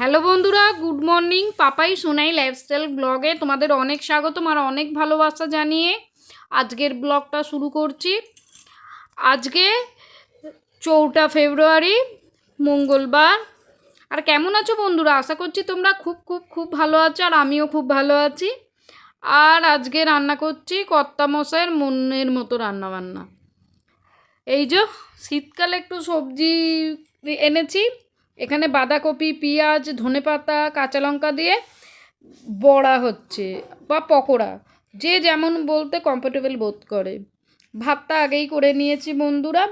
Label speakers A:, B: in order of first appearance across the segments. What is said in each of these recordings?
A: Hello বন্ধুরা, good morning. Papai Sonai lifestyle ব্লগে তোমাদের অনেক স্বাগতম আর অনেক ভালোবাসা জানিয়ে আজকের ব্লগটা শুরু করছি। আজকে চৌঠা ফেব্রুয়ারি, মঙ্গলবার। আর কেমন আছো বন্ধুরা? আশা করছি তোমরা খুব খুব খুব ভালো আছো আর আমিও খুব ভালো আছি। আর আজকে রান্না করছি কর্তা মশাইয়ের মনের মতো রান্না বান্না এই যে, শীতকালে একটু সবজি এনেছি। এখানে বাঁধাকপি, পেঁয়াজ, ধনেপাতা কাঁচা লঙ্কা দিয়ে বড়া হচ্ছে বা পকোড়া, যে যেমন বলতে কমফোর্টেবল বোধ করে। ভাতটা আগেই করে নিয়েছি বন্ধুরা।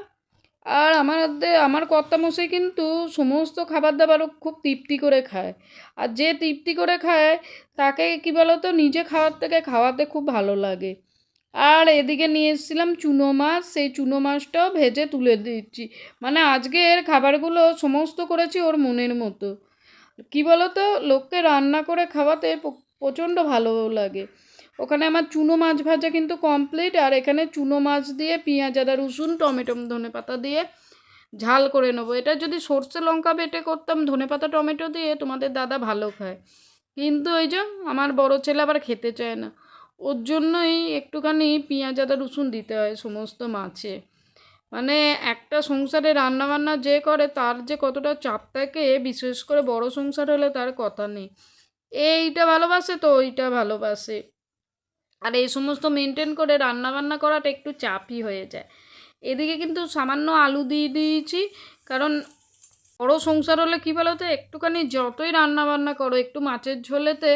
A: আর আমাদের, আমার কর্তামশাই কিন্তু সমস্ত খাবার দাবারও খুব তৃপ্তি করে খায়। আর যে তৃপ্তি করে খায়, তাকে কী বলতো, নিজে খাওয়ার থেকে খাওয়াতে খুব ভালো লাগে। আর এদিকে নিয়ে এসেছিলাম চুনো মাছ, সেই চুনো মাছটাও ভেজে তুলে দিচ্ছি। মানে আজকের খাবারগুলো সমস্ত করেছি ওর মনের মতো। কী বলতো? লোককে রান্না করে খাওয়াতে প্রচণ্ড ভালো লাগে। ওখানে আমার চুনো মাছ ভাজা কিন্তু কমপ্লিট আর এখানে চুনো মাছ দিয়ে পেঁয়াজ, আদা, রসুন, টমেটো ধনে পাতা দিয়ে ঝাল করে নেব। এটা যদি সর্ষে লঙ্কা বেটে করতাম ধনে পাতা টমেটো দিয়ে তোমাদের দাদা ভালো খায়। কিন্তু ওই যে আমার বড় ছেলে আবার খেতে চায় না। ওর জন্যই একটুখানি পেঁয়াজ, আদা, রসুন দিতে হয় সমস্ত মাছে। মানে একটা সংসারে রান্নাবান্না যে করে তার যে কতটা চাপ থাকে, বিশেষ করে বড় সংসার হলে তার কথা নেই। এইটা ভালোবাসে তো ওইটা ভালোবাসে। আর এই সমস্ত মেনটেন করে রান্নাবান্না করাটা একটু চাপই হয়ে যায়। এদিকে কিন্তু সামান্য আলু দিয়ে দিয়েছি, কারণ বড় সংসার হলে কী বলো তো একটুখানি যতই রান্না বান্না করো, একটু মাছের ঝোলেতে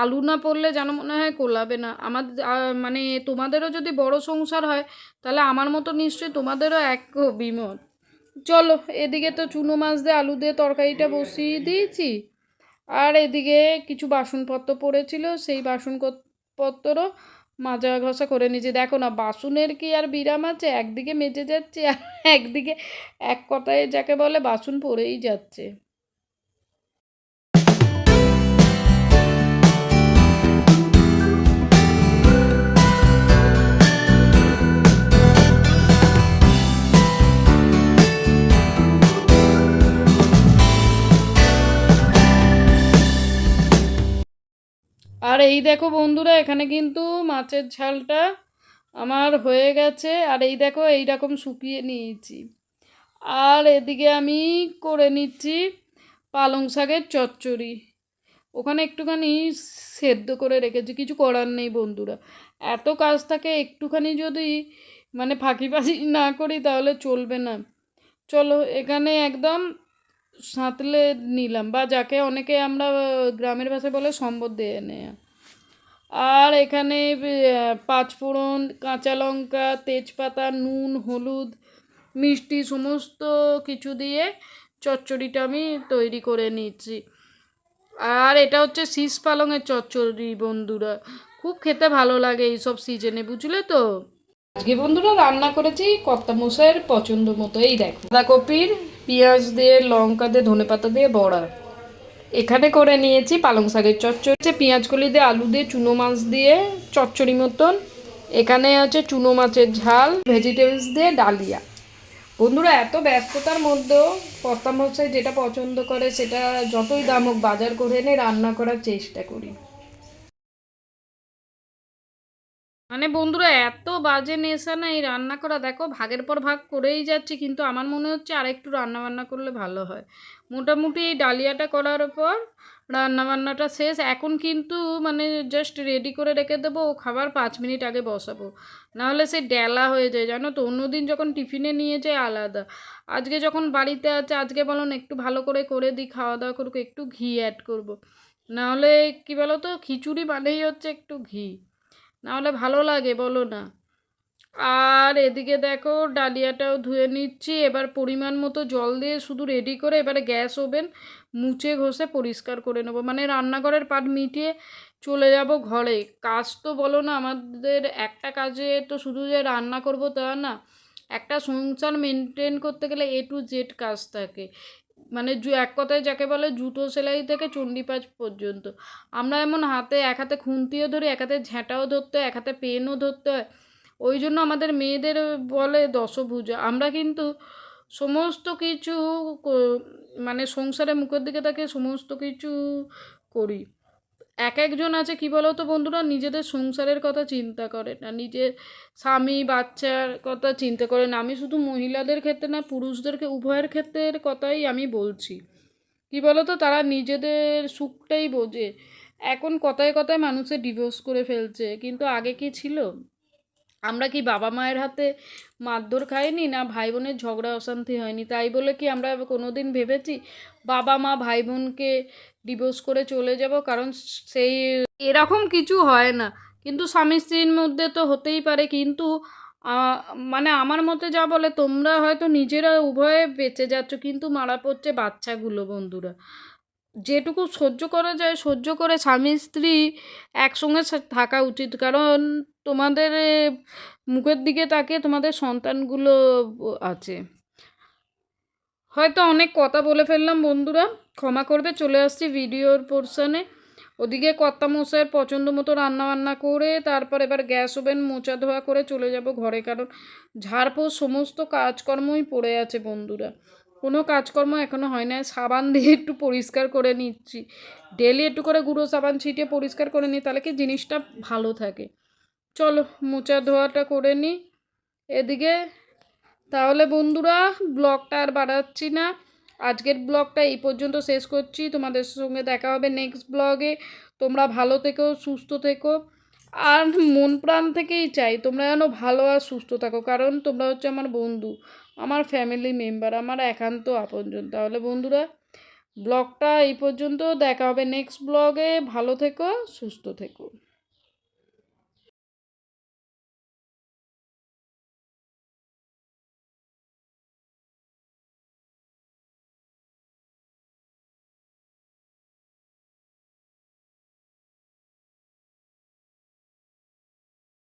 A: আলু না পড়লে যেন মনে হয় কোলাবে না। আমার মানে তোমাদেরও যদি বড় সংসার হয়, তাহলে আমার মতো নিশ্চয়ই তোমাদেরও এক বিমত চলো, এদিকে তো চুনো মাছ দিয়ে আলু দিয়ে তরকারিটা বসিয়ে দিয়েছি। আর এদিকে কিছু বাসনপত্র পড়েছিল, সেই বাসনপত্রও মাজা ঘষা করে নিয়েছি। দেখো না, বাসনের কি আর বিরাম আছে? একদিকে মেজে যাচ্ছে আর একদিকে এক কথায় যাকে বলে বাসন পড়েই যাচ্ছে। আর এই দেখো বন্ধুরা, এখানে কিন্তু মাছের ঝালটা আমার হয়ে গেছে। আর এই দেখো, এই রকম শুকিয়ে নিয়েছি। আর এদিকে আমি করে নিচ্ছি পালং শাকের চচ্চড়ি। ওখানে একটুখানি সেদ্ধ করে রেখেছি, কিছু করার নেই বন্ধুরা। এত কাজ থাকে, একটুখানি যদি মানে ফাঁকি ফাঁকি না করি তাহলে চলবে না। চলো, এখানে একদম সাঁতলে নিলাম, বা যাকে অনেকে আমরা গ্রামের ভাষায় বলে সম্বর দিয়ে নেয়া। আর এখানে পাঁচফোড়ন কাঁচা লঙ্কা, তেজপাতা, নুন, হলুদ, মিষ্টি, সমস্ত কিছু দিয়ে চচ্চড়িটা আমি তৈরি করে নিচ্ছি। আর এটা হচ্ছে শীষ পালংয়ের চচ্চড়ি বন্ধুরা। খুব খেতে ভালো লাগে এইসব সিজনে, বুঝলে তো? আজকে বন্ধুরা রান্না করেছি কর্তা মশাইয়ের পছন্দ মতো। এই দেখো, বাঁধাকপির, পেঁয়াজ দিয়ে, লঙ্কা দিয়ে, ধনেপাতা দিয়ে বড়া। এখানে করে নিয়েছি পালং শাকের চচ্চড়ি পেঁয়াজকলি দিয়ে, আলু দিয়ে, চুনো মাছ দিয়ে, চচ্চড়ি মতন। এখানে আছে চুনো মাছের ঝাল ভেজিটেবলস দিয়ে ডালিয়া। বন্ধুরা, এত ব্যস্ততার মধ্যেও কর্তা মশাই যেটা পছন্দ করে সেটা যতই দাম হোক বাজার করে এনে রান্না করার চেষ্টা করি। মানে বন্ধুরা, এত বাজে নেশা না এই রান্না করা। দেখো, ভাগের পর ভাগ করেই যাচ্ছি, কিন্তু আমার মনে হচ্ছে আর একটু রান্নাবান্না করলে ভালো হয়। মোটামুটি এই ডালিয়াটা করার পর রান্নাবান্নাটা শেষ। এখন কিন্তু মানে জাস্ট রেডি করে রেখে দেবো, ও খাবার পাঁচ মিনিট আগে বসাবো। নাহলে সে ডেলা হয়ে যায়, জানো তো? অন্যদিন যখন টিফিনে নিয়ে যায়, আলাদা। আজকে যখন বাড়িতে আছে, আজকে বলুন একটু ভালো করে করে দিই, খাওয়া দাওয়া করুক, একটু ঘি অ্যাড করব। নাহলে কী বলো তো খিচুড়ি মানেই হচ্ছে একটু ঘি। নাহলে ভালো লাগে, বলো না। আর এদিকে দেখো, ডালিয়াটাও ধুয়ে নিচ্ছি। এবার পরিমাণ মতো জল দিয়ে শুধু রেডি করে এবারে গ্যাস ওভেন মুছে ঘষে পরিষ্কার করে নেব। মানে রান্নাঘরের পাট মিটিয়ে চলে যাব ঘরে। কাজ তো বলো না, আমাদের একটা কাজে তো শুধু যে রান্না করব তা না, একটা সংসার মেনটেন করতে গেলে এ টু জেড কাজ থাকে। মানে জু, এক কথায় যাকে বলে জুতো সেলাই থেকে চণ্ডীপাঁচ পর্যন্ত। আমরা এমন হাতে, এক হাতে খুন্তিও ধরি, এক হাতে ঝ্যাঁটাও ধরতে হয়, এক হাতে পেনও ধরতে হয়। ওই জন্য আমাদের মেয়েদের বলে দশভুজা। আমরা কিন্তু সমস্ত কিছু মানে সংসারে মুখের দিকে তাকে সমস্ত কিছু করি। এক একজন আছে, কি বলো তো বন্ধুরা? নিজেদের সংসারের কথা চিন্তা করে না, নিজের স্বামী, বাচ্চার কথা চিন্তা করে না। আমি শুধু মহিলাদের ক্ষেত্রে না, পুরুষদেরকে উভয়ের ক্ষেত্রের কথাই আমি বলছি। কি বলো তো তারা নিজেদের সুখটাই বোঝে। এখন কথায় কথায় মানুষে ডিভোর্স করে ফেলছে। কিন্তু আগে কি ছিল? আমরা কি বাবা মায়ের হাতে মারধর খাইনি না ভাই বোনের ঝগড়া অশান্তি হয়নি? তাই বলে কি আমরা কোনো দিন ভেবেছি বাবা মা ভাই বোনকে ডিভোর্স করে চলে যাব, কারণ সেই এরকম কিছু হয় না। কিন্তু স্বামী স্ত্রীর মধ্যে তো হতেই পারে, কিন্তু মানে আমার মতে যা বলে, তোমরা হয়তো নিজেরা উভয়ে বেঁচে যাচ্ছ, কিন্তু মারা পড়ছে বাচ্চাগুলো, বন্ধুরা। যেটুকু সহ্য করা যায়, সহ্য করে স্বামী স্ত্রী একসঙ্গে থাকা উচিত। কারণ তোমাদের মুখের দিকে তাকে তোমাদের সন্তানগুলো আছে। হয়তো অনেক কথা বলে ফেললাম, বন্ধুরা। ক্ষমা করবে, চলে আসছি ভিডিওর পোর্শনে ওদিকে কর্তা মশাইয়ের পছন্দ মতো রান্না বান্না করে, তারপর এবার গ্যাস ওভেন মোচা ধোয়া করে চলে যাব ঘরে, কারণ ঝাড়পোষ সমস্ত কাজকর্মই পড়ে আছে বন্ধুরা। কোনো কাজকর্ম এখনও হয় না সাবান দিয়ে একটু পরিষ্কার করে নিচ্ছি। ডেলি একটু করে গুঁড়ো সাবান ছিটিয়ে পরিষ্কার করে নিই, তাহলে কি জিনিসটা ভালো থাকে। চলো মোচা ধোয়াটা করে নিই। এদিকে, তাহলে বন্ধুরা, ব্লগটা আর বাড়াচ্ছি না। আজকের ব্লগটা এই পর্যন্ত শেষ করছি। তোমাদের সঙ্গে দেখা হবে নেক্সট ব্লগে তোমরা ভালো থেকো, সুস্থ থেকো। আর মন প্রাণ থেকেই চাই তোমরা যেন ভালো আর সুস্থ থাকো। কারণ তোমরা হচ্ছে আমার বন্ধু, আমার ফ্যামিলি মেম্বার আমার একান্ত আপনজন। তাহলে বন্ধুরা ব্লগটা এই পর্যন্ত দেখা হবে নেক্সট ব্লগে ভালো থেকো, সুস্থ থেকো।